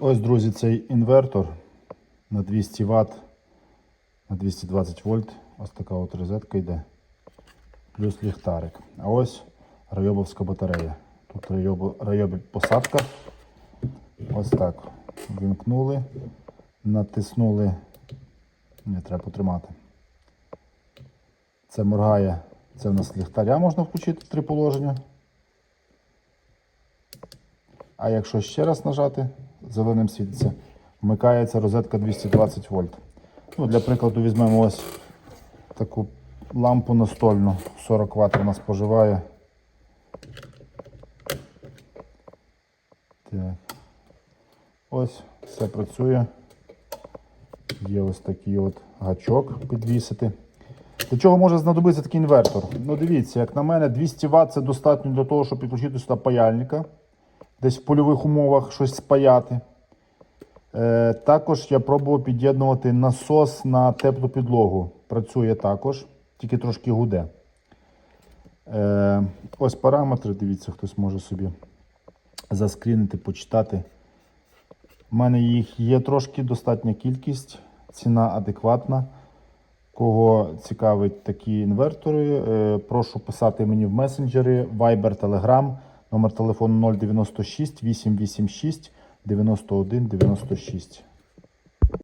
Ось, друзі, цей інвертор на 200 Вт, на 220 вольт. Ось така от розетка йде. Плюс ліхтарик. А ось райобовська батарея. Тут райобі посадка. Ось так. Вімкнули, натиснули. Не треба потримати. Це моргає. Це в нас ліхтаря можна включити три положення. А якщо ще раз нажати, зеленим світиться, вмикається розетка 220 вольт. Ну, для прикладу візьмемо ось таку лампу настольну. 40 Вт вона споживає. Так. Ось, все працює. Є ось такий от гачок підвісити. Для чого може знадобитися такий інвертор? Ну дивіться, як на мене, 200 Вт це достатньо для того, щоб підключити сюди паяльника десь в польових умовах щось спаяти. Е, також я пробував під'єднувати насос на теплу підлогу. Працює також, тільки трошки гуде. Е, ось параметри, дивіться, хтось може собі заскрінити, почитати. У мене їх є трошки достатня кількість, ціна адекватна. Кого цікавить такі інвертори, е, прошу писати мені в месенджери, Viber, Telegram, номер телефону 096 886 91 96.